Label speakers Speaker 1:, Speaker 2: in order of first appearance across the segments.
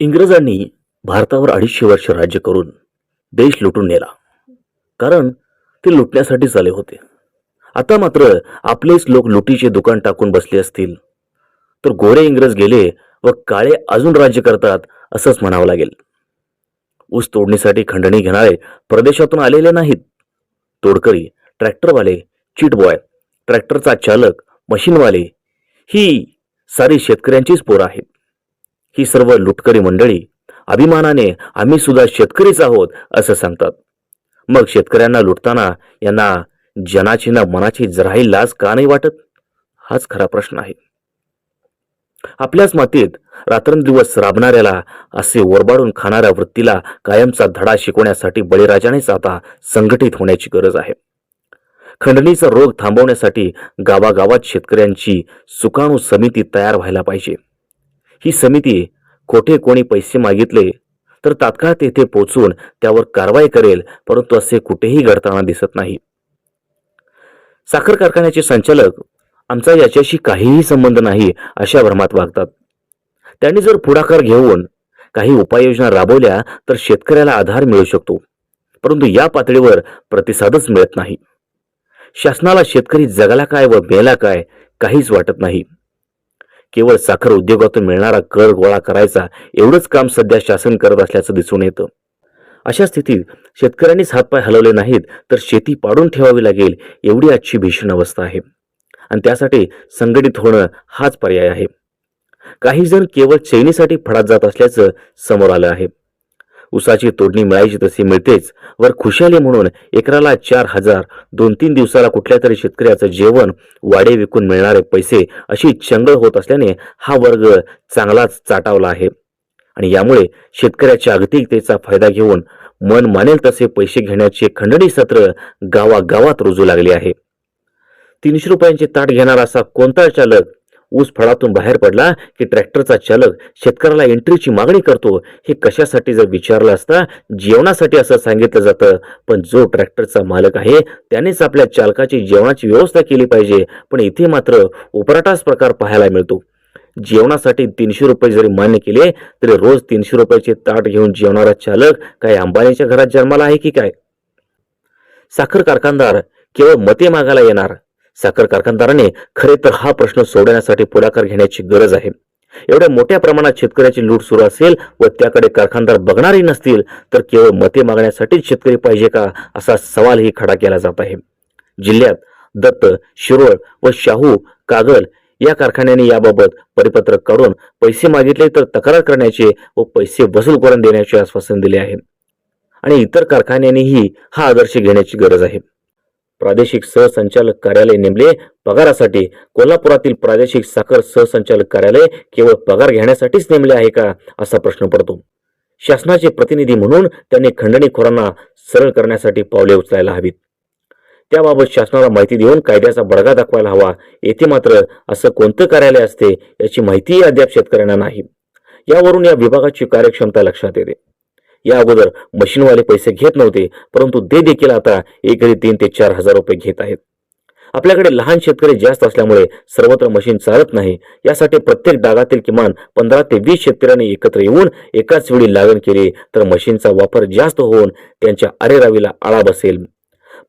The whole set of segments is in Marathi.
Speaker 1: इंग्रजांनी भारतावर अडीचशे वर्ष राज्य करून देश लुटून नेला. कारण ते लुटण्यासाठीच आले होते. आता मात्र आपलेच लोक लुटीचे दुकान टाकून बसले असतील. तर गोरे इंग्रज गेले व काळे अजून राज्य करतात असंच म्हणावं लागेल. ऊस तोडणीसाठी खंडणी घेणारे प्रदेशातून आलेले नाहीत. तोडकरी ट्रॅक्टरवाले चिटबॉय ट्रॅक्टरचा चालक मशीनवाले ही सारी शेतकऱ्यांचीच पोरं आहेत. ही सर्व लुटकरी मंडळी अभिमानाने आम्ही सुद्धा शेतकरीच आहोत असं सांगतात. मग शेतकऱ्यांना लुटताना यांना जनाची ना मनाची जराही लाज का नाही वाटत? हाच खरा प्रश्न आहे. आपल्याच मातीत रात्रंदिवस राबणाऱ्याला असे ओरबाडून खाणाऱ्या वृत्तीला कायमचा धडा शिकवण्यासाठी बळीराजानेच आता संघटित होण्याची गरज आहे. खंडणीचा रोग थांबवण्यासाठी गावागावात शेतकऱ्यांची सुकाणू समिती तयार व्हायला पाहिजे. ही समिती कोठे कोणी पैसे मागितले तर तात्काळ तेथे पोचून त्यावर कारवाई करेल परंतु असे कुठेही घडताना दिसत नाही. साखर कारखान्याचे संचालक आमचा याच्याशी काहीही संबंध नाही अशा भ्रमात वागतात. त्यांनी जर पुढाकार घेऊन काही उपाययोजना राबवल्या तर शेतकऱ्याला आधार मिळू शकतो परंतु या पातळीवर प्रतिसादच मिळत नाही. शासनाला शेतकरी जगाला काय व मेला काय काहीच वाटत नाही. केवळ साखर उद्योगातून मिळणारा कर गोळा करायचा एवढंच काम सध्या शासन करत असल्याचं दिसून येतं. अशा स्थितीत शेतकऱ्यांनीच हातपाय हलवले नाहीत तर शेती पाडून ठेवावी लागेल एवढी आजची भीषण अवस्था आहे. आणि त्यासाठी संघटित होणं हाच पर्याय आहे. काही जण केवळ चैनीसाठी फडात जात असल्याचं समोर आलं आहे. उसाची तोडणी मिळायची तशी मिळतेच. वर खुशाली म्हणून एकराला चार हजार दोन तीन दिवसाला कुठल्या तरी शेतकऱ्याचं जेवण वाडे विकून मिळणारे पैसे अशी चंगळ होत असल्याने हा वर्ग चांगलाच चाटावला आहे. आणि यामुळे शेतकऱ्याच्या अगतिकतेचा फायदा घेऊन मन मानेल तसे पैसे घेण्याचे खंडणी सत्र गावागावात रुजू लागले आहे. तीनशे रुपयांचे ताट घेणारा असा कोणता चालक ऊस फळातून बाहेर पडला की ट्रॅक्टरचा चालक शेतकऱ्याला एंट्रीची मागणी करतो हे कशासाठी जर विचारलं असता जेवणासाठी असं सांगितलं जातं. पण जो ट्रॅक्टरचा मालक आहे त्यानेच आपल्या चालकाची जेवणाची व्यवस्था केली पाहिजे. पण इथे मात्र उपराटाच प्रकार पाहायला मिळतो. जेवणासाठी तीनशे रुपये जरी मान्य केले तरी रोज तीनशे रुपयाचे ताट घेऊन जेवणारा चालक काय अंबानीच्या घरात जन्माला आहे की काय? साखर कारखानदार केवळ मते मागायला येणार. साखर कारखानदाराने खरे तर हा प्रश्न सोडवण्यासाठी पुढाकार घेण्याची गरज आहे. एवढ्या मोठ्या प्रमाणात शेतकऱ्याची लूट सुरू असेल व त्याकडे कारखानदार बघणारही नसतील तर केवळ मते मागण्यासाठीच शेतकरी पाहिजे का असा सवालही खडा केला जात आहे. जिल्ह्यात दत्त शिरोळ व शाहू कागल या कारखान्याने याबाबत परिपत्रक काढून पैसे मागितले तर तक्रार करण्याचे व पैसे वसूल करून देण्याचे आश्वासन दिले आहे. आणि इतर कारखान्यांनीही हा आदर्श घेण्याची गरज आहे. प्रादेशिक सहसंचालक कार्यालय नेमले. पगारासाठी कोल्हापुरातील प्रादेशिक साखर सहसंचालक कार्यालय केवळ पगार घेण्यासाठीच नेमले आहे का असा प्रश्न पडतो. शासनाचे प्रतिनिधी म्हणून त्यांनी खंडणीखोरांना सरळ करण्यासाठी पावले उचलायला हवीत. त्याबाबत शासनाला माहिती देऊन कायद्याचा बडगा दाखवायला हवा. येथे मात्र असं कोणतं कार्यालय असते याची माहितीही अद्याप शेतकऱ्यांना नाही. यावरून या विभागाची कार्यक्षमता लक्षात येते. या अगोदर मशीनवाले पैसे घेत नव्हते परंतु ते देखील आता एकरी तीन ते चार हजार रुपये घेत आहेत. आपल्याकडे लहान शेतकरी जास्त असल्यामुळे सर्वत्र मशीन चालत नाही. यासाठी प्रत्येक डागातील किमान पंधरा ते वीस शेतकऱ्यांनी एकत्र येऊन एकाच वेळी लागण केली तर मशीनचा वापर जास्त होऊन त्यांच्या अरेरावीला आळा बसेल.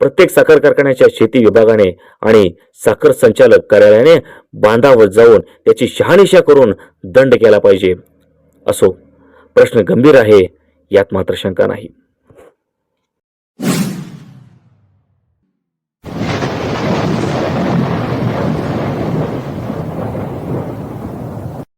Speaker 1: प्रत्येक साखर कारखान्याच्या शेती विभागाने आणि साखर संचालक कार्यालयाने बांधावर जाऊन त्याची शहानिशा करून दंड केला पाहिजे. असो प्रश्न गंभीर आहे. यात मात्र शंका नाही.